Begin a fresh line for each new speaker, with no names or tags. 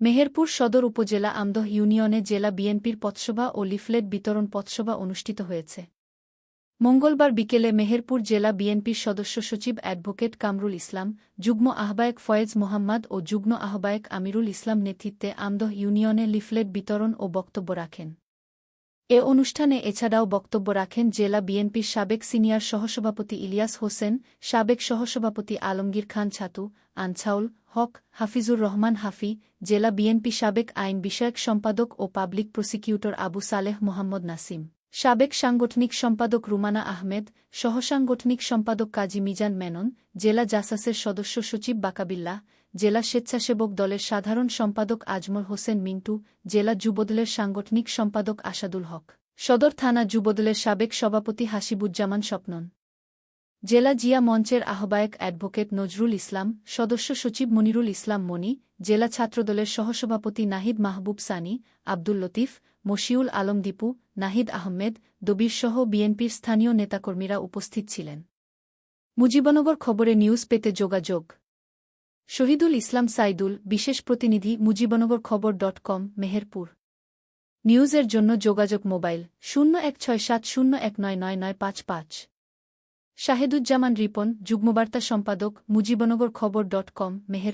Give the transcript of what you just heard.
মেহেরপুর সদর উপজেলা আমদহ ইউনিয়নে জেলা বিএনপির পথসভা ও লিফলেট বিতরণ পথসভা অনুষ্ঠিত হয়েছে। মঙ্গলবার বিকেলে মেহেরপুর জেলা বিএনপির সদস্য সচিব অ্যাডভোকেট কামরুল ইসলাম, যুগ্ম আহ্বায়ক ফয়েজ মোহাম্মদ ও যুগ্ম আহ্বায়ক আমিরুল ইসলাম নেতৃত্বে আমদহ ইউনিয়নে লিফলেট বিতরণ ও বক্তব্য রাখেন। এ অনুষ্ঠানে এছাড়াও বক্তব্য রাখেন জেলা বিএনপির সাবেক সিনিয়র সহসভাপতি ইলিয়াস হোসেন, সাবেক সহসভাপতি আলমগীর খান ছাতু, আনছাউল হক, হাফিজুর রহমান হাফি, জেলা বিএনপি সাবেক আইন বিষয়ক সম্পাদক ও পাবলিক প্রসিকিউটর আবু সালেহ মোহাম্মদ নাসিম, সাবেক সাংগঠনিক সম্পাদক রুমানা আহমেদ, সহসাংগঠনিক সম্পাদক কাজী মিজান মেনন, জেলা জাসাসের সদস্য সচিব বাকাবিল্লাহ জেলা স্বেচ্ছাসেবক দলের সাধারণ সম্পাদক আজমল হোসেন মিন্টু, জেলা যুবদলের সাংগঠনিক সম্পাদক আসাদুল হক, সদর থানা যুবদলের সাবেক সভাপতি হাসিবুজ্জামান স্বপ্নন। জেলা জিয়া মঞ্চের আহ্বায়ক অ্যাডভোকেট নজরুল ইসলাম, সদস্য সচিব মনিরুল ইসলাম মনি, জেলা ছাত্রদলের সহসভাপতি নাহিদ মাহবুব সানি, আব্দুল লতিফ, মশিউল আলম দীপু, নাহিদ আহমেদ দবিরসহ বিএনপির স্থানীয় নেতাকর্মীরা উপস্থিত ছিলেন। মুজিবনগর খবরে নিউজ পেতে যোগাযোগ। শহীদুল ইসলাম সাইদুল, বিশেষ প্রতিনিধি, মুজিবনগর খবর ডট কম, মেহেরপুর। নিউজের জন্য যোগাযোগ মোবাইল, শূন্য এক ছয় সাত, শূন্য এক নয় নয় নয় পাঁচ পাঁচ। শাহেদুজ্জামান রিপন, যুগ্মবার্তা সম্পাদক, মুজিবনগর খবর ডট কম মেহের